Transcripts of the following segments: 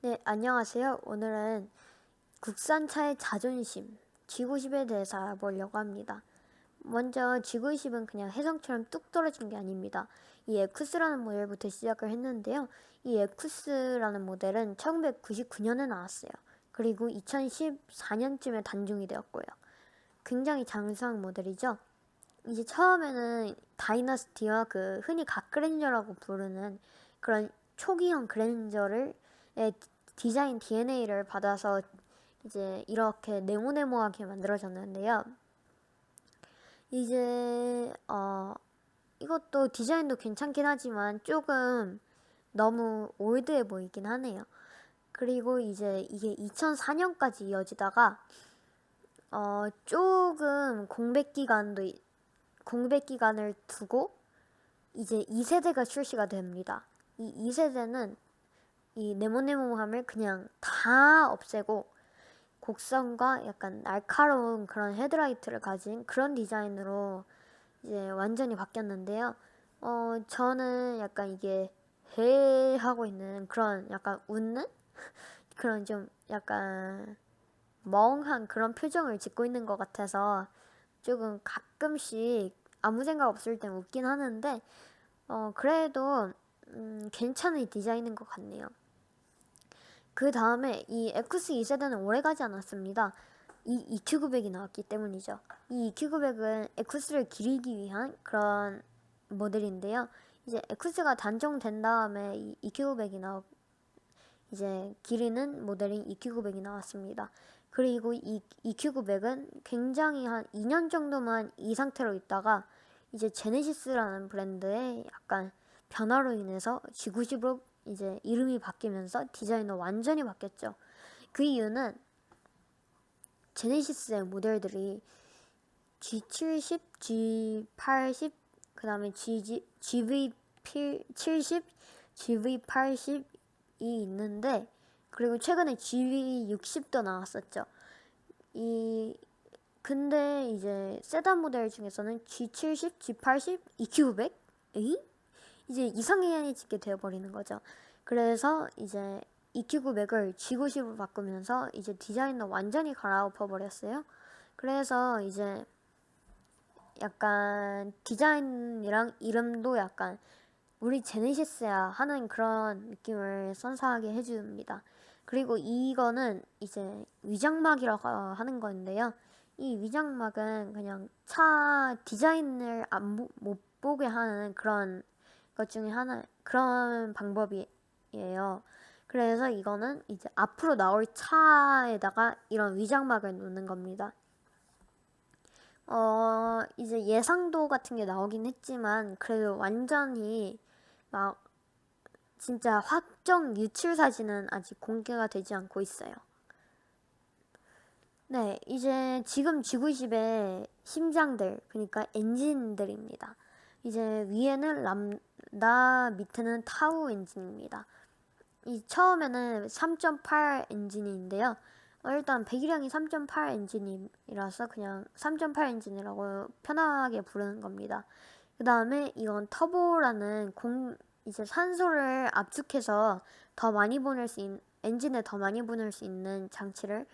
네, 안녕하세요. 오늘은 국산차의 자존심, G90에 대해서 알아보려고 합니다. 먼저 G90은 그냥 혜성처럼 뚝 떨어진 게 아닙니다. 이 에쿠스라는 모델부터 시작을 했는데요. 이 에쿠스라는 모델은 1999년에 나왔어요. 그리고 2014년쯤에 단종이 되었고요. 굉장히 장수한 모델이죠. 이제 처음에는 다이너스티와 그 흔히 갓그랜저라고 부르는 그런 초기형 그랜저를 의 디자인 DNA를 받아서 이제 이렇게 네모네모하게 만들어졌는데요. 이제 어 이것도 디자인도 괜찮긴 하지만 조금 너무 올드해 보이긴 하네요. 그리고 이제 이게 2004년까지 이어지다가 어 조금 공백 기간도 이- 공백 기간을 두고 이제 2세대가 출시가 됩니다. 이 2세대는 이 네모네모함을 그냥 다 없애고 곡선과 약간 날카로운 그런 헤드라이트를 가진 그런 디자인으로 이제 완전히 바뀌었는데요. 어, 저는 약간 이게 해 하고 있는 그런 약간 웃는 그런 좀 약간 멍한 그런 표정을 짓고 있는 것 같아서 조금 가끔씩 아무 생각 없을 땐 웃긴 하는데 어, 그래도 음, 괜찮은 디자인인 것 같네요. 그 다음에 이 X 2세대는 오래 가지 않았습니다. 이 EQ900이 나왔기 때문이죠. 이 EQ900은 X를 기리기 위한 그런 모델인데요. 이제 X가 단종된 다음에 이 EQ900이 나오 이제 기리는 모델인 EQ900이 나왔습니다. 그리고 이 EQ900은 굉장히 한 2년 정도만 이 상태로 있다가 이제 제네시스라는 브랜드의 약간 변화로 인해서 G90으로 이제 이름이 바뀌면서 디자인도 완전히 바뀌었죠. 그 이유는 제네시스의 모델들이 G70, G80, 그 다음에 GG, GV70, GV80이 있는데, 그리고 최근에 GV60도 나왔었죠. 이, 근데 이제 세단 모델 중에서는 G70, G80, EQ900? 에이? 이제 이상해지게 되어버리는 거죠. 그래서 이제 EQ900을 G90으로 바꾸면서 이제 디자인도 완전히 갈아엎어 버렸어요. 그래서 이제 약간 디자인이랑 이름도 약간 우리 제네시스야 하는 그런 느낌을 선사하게 해줍니다. 그리고 이거는 이제 위장막이라고 하는 건데요. 이 위장막은 그냥 차 디자인을 안 못 보게 하는 그런 것 중에 하나 그런 방법이에요. 그래서 이거는 이제 앞으로 나올 차에다가 이런 위장막을 놓는 겁니다. 어, 이제 예상도 같은 게 나오긴 했지만 그래도 완전히 막 진짜 확정 유출 사진은 아직 공개가 되지 않고 있어요. 네, 이제 지금 G90의 심장들, 그러니까 엔진들입니다. 이제 위에는 람다, 밑에는 타우 엔진입니다. 이 처음에는 3.8 엔진인데요. 어, 일단 배기량이 3.8 엔진이라서 그냥 3.8 엔진이라고 편하게 부르는 겁니다. 그 다음에 이건 터보라는 공 이제 산소를 압축해서 더 많이 보낼 수 있는 엔진에 더 많이 보낼 수 있는 장치를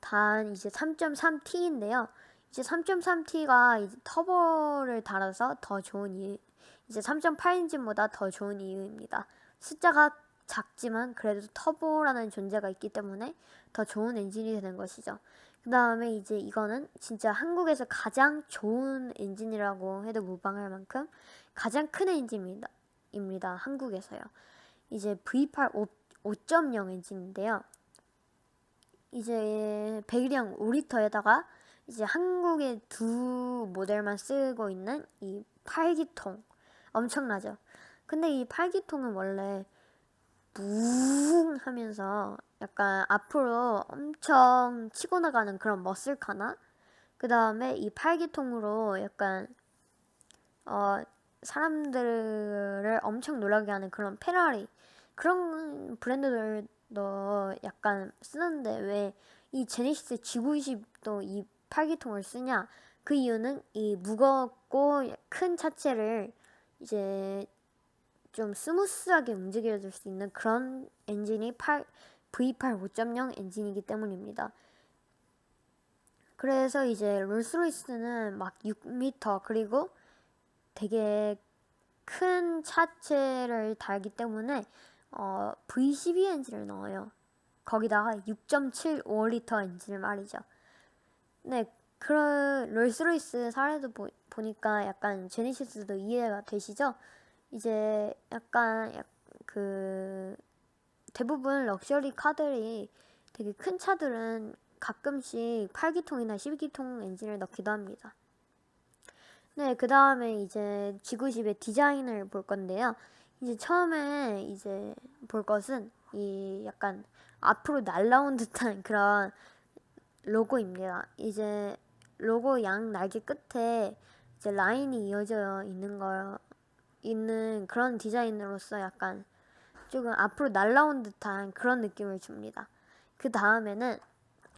단 이제 3.3T인데요. 이제 3.3T가 이제 터보를 달아서 더 좋은 이유, 이제 3.8 엔진보다 더 좋은 이유입니다. 숫자가 작지만 그래도 터보라는 존재가 있기 때문에 더 좋은 엔진이 되는 것이죠. 그 다음에 이제 이거는 진짜 한국에서 가장 좋은 엔진이라고 해도 무방할 만큼 가장 큰 엔진입니다. 입니다. 한국에서요. 이제 V8 5.0 엔진인데요. 이제 배기량 5리터에다가 이제 한국의 두 모델만 쓰고 있는 이 8기통 엄청나죠. 근데 이 8기통은 원래 붕 하면서 약간 앞으로 엄청 치고 나가는 그런 머슬카나 그 다음에 이 8기통으로 약간 어 사람들을 엄청 놀라게 하는 그런 페라리 그런 브랜드들도 약간 쓰는데 왜 이 제네시스 G90도 이 8기통을 쓰냐 그 이유는 이 무겁고 큰 차체를 이제 좀 스무스하게 움직여줄 수 있는 그런 엔진이 8, V8 5.0 엔진이기 때문입니다. 그래서 이제 롤스로이스는 막 6m 그리고 되게 큰 차체를 달기 때문에 어, V12 엔진을 넣어요. 거기다가 6.75리터 엔진을 말이죠. 네, 그런 롤스로이스 사례도 보, 보니까 약간 제네시스도 이해가 되시죠? 이제 약간 약- 그 대부분 럭셔리 카들이 되게 큰 차들은 가끔씩 8기통이나 12기통 엔진을 넣기도 합니다. 네, 그 다음에 이제 G90의 디자인을 볼 건데요. 이제 처음에 이제 볼 것은 이 약간 앞으로 날라온 듯한 그런 로고입니다. 이제 로고 양 날개 끝에 이제 라인이 이어져 있는 거 있는 그런 디자인으로서 약간 조금 앞으로 날라온 듯한 그런 느낌을 줍니다. 그 다음에는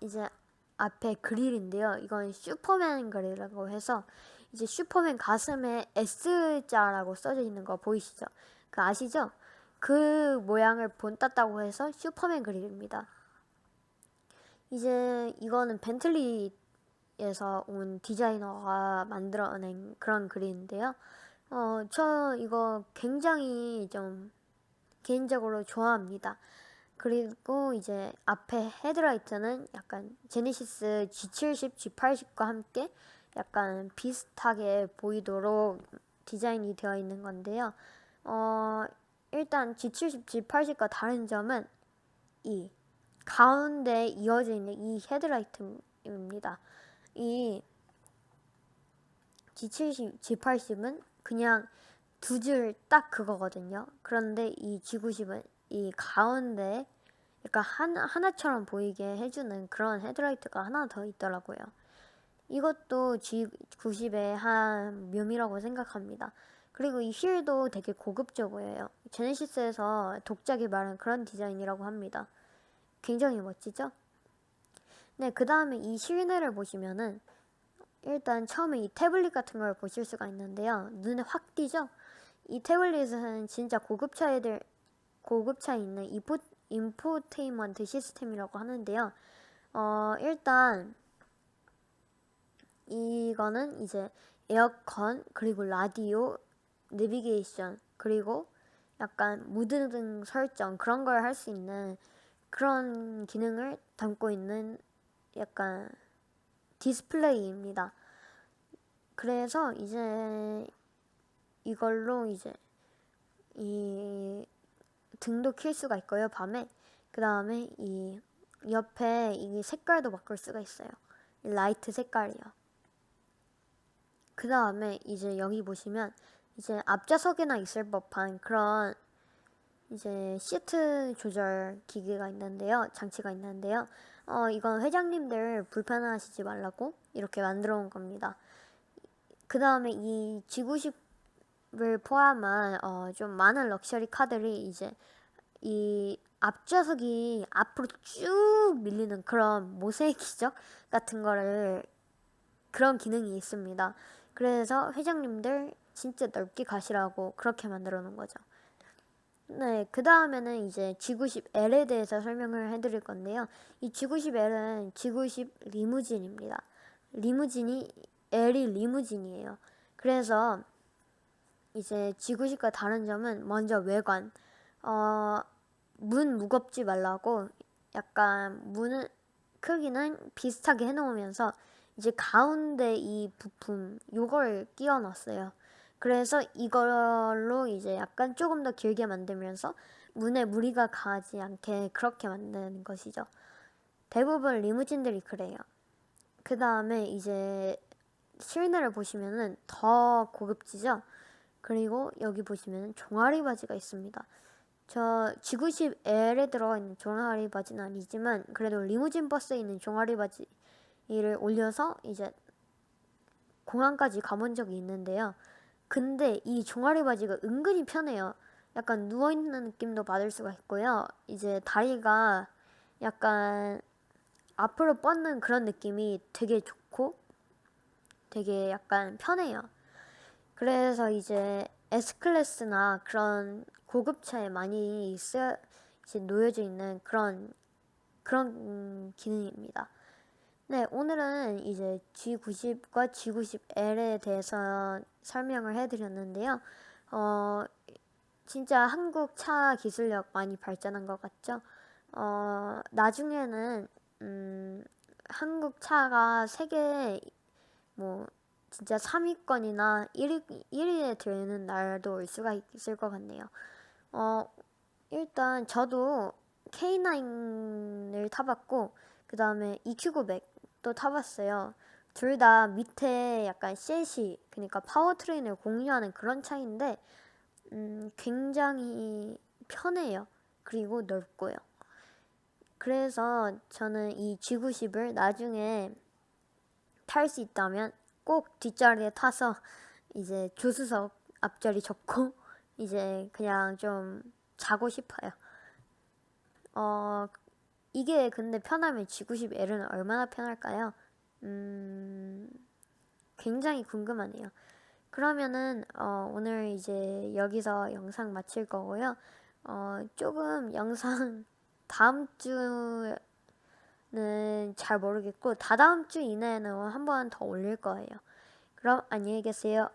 이제 앞에 그릴인데요. 이건 슈퍼맨 그릴이라고 해서 이제 슈퍼맨 가슴에 S자라고 써져 있는 거 보이시죠? 그 아시죠? 그 모양을 본땄다고 해서 슈퍼맨 그릴입니다. 이제 이거는 벤틀리에서 온 디자이너가 만들어낸 그런 그릴인데요. 어, 저 이거 굉장히 좀 개인적으로 좋아합니다. 그리고 이제 앞에 헤드라이트는 약간 제네시스 G70, G80과 함께 약간 비슷하게 보이도록 디자인이 되어 있는 건데요. 어, 일단 G70, G80과 다른 점은 이 가운데 이어져 있는 이 헤드라이트입니다. 이 G70, G80은 그냥 두 줄 딱 그거거든요. 그런데 이 G90은 이 가운데 약간 하나, 하나처럼 보이게 해주는 그런 헤드라이트가 하나 더 있더라고요. 이것도 G90의 한 묘미라고 생각합니다. 그리고 이 휠도 되게 고급져 보여요. 제네시스에서 독자기 말한 그런 디자인이라고 합니다. 굉장히 멋지죠? 네, 그 다음에 이 실내를 보시면은 일단 처음에 이 태블릿 같은 걸 보실 수가 있는데요. 눈에 확 띄죠? 이 태블릿은 진짜 고급차 애들, 고급차에 있는 인포, 인포테인먼트 시스템이라고 하는데요. 어, 일단 이거는 이제 에어컨, 그리고 라디오, 내비게이션, 그리고 약간 무드 등 설정 그런 걸 할 수 있는 그런 기능을 담고 있는 약간 디스플레이입니다. 그래서 이제 이걸로 이제 이 등도 킬 수가 있고요, 밤에. 그 다음에 이 옆에 이 색깔도 바꿀 수가 있어요. 이 라이트 색깔이요. 그 다음에 이제 여기 보시면 이제 앞좌석에나 있을 법한 그런 이제 시트 조절 기계가 있는데요. 장치가 있는데요. 어, 이건 회장님들 불편하시지 말라고 이렇게 만들어 온 겁니다. 그 다음에 이 G90을 포함한 어, 좀 많은 럭셔리 카들이 이제 이 앞좌석이 앞으로 쭉 밀리는 그런 모세이크 기적 같은 거를 그런 기능이 있습니다. 그래서 회장님들 진짜 넓게 가시라고 그렇게 만들어 놓은 거죠. 네, 그 다음에는 이제 G90L에 대해서 설명을 해드릴 건데요. 이 G90L은 G90 리무진입니다. 리무진이 L이 리무진이에요. 그래서 이제 G90과 다른 점은 먼저 외관. 어, 문 무겁지 말라고 약간 문은 크기는 비슷하게 해놓으면서 이제 가운데 이 부품 요걸 끼워 넣었어요. 그래서 이걸로 이제 약간 조금 더 길게 만들면서 문에 무리가 가지 않게 그렇게 만드는 것이죠. 대부분 리무진들이 그래요. 그 다음에 이제 실내를 보시면은 더 고급지죠? 그리고 여기 보시면 종아리 바지가 있습니다. 저 G90L에 들어가 있는 종아리 바지는 아니지만 그래도 리무진 버스에 있는 종아리 바지를 올려서 이제 공항까지 가본 적이 있는데요. 근데 이 종아리 바지가 은근히 편해요. 약간 누워있는 느낌도 받을 수가 있고요. 이제 다리가 약간 앞으로 뻗는 그런 느낌이 되게 좋고 되게 약간 편해요. 그래서 이제 S클래스나 그런 고급차에 많이 쓰, 이제 놓여져 있는 그런 그런 음, 기능입니다. 네, 오늘은 이제 G90과 G90L에 대해서 설명을 해드렸는데요. 어, 진짜 한국 차 기술력 많이 발전한 것 같죠? 어, 나중에는, 음, 한국 차가 세계, 뭐, 진짜 3위권이나 1위, 1위에 들는 날도 올 수가 있을 것 같네요. 어, 일단 저도 K9을 타봤고, 그 다음에 EQ900도 타봤어요. 둘 다 밑에 약간 셋이, 그러니까 파워트레인을 공유하는 그런 차인데, 음, 굉장히 편해요. 그리고 넓고요. 그래서 저는 이 G90을 나중에 탈 수 있다면 꼭 뒷자리에 타서 이제 조수석 앞자리 접고 이제 그냥 좀 자고 싶어요. 어, 이게 근데 편하면 G90L은 얼마나 편할까요? 음, 굉장히 궁금하네요. 그러면은 어, 오늘 이제 여기서 영상 마칠 거고요. 어, 조금 영상 다음 주는 잘 모르겠고 다다음 주 이내에는 한 번 더 올릴 거예요. 그럼 안녕히 계세요.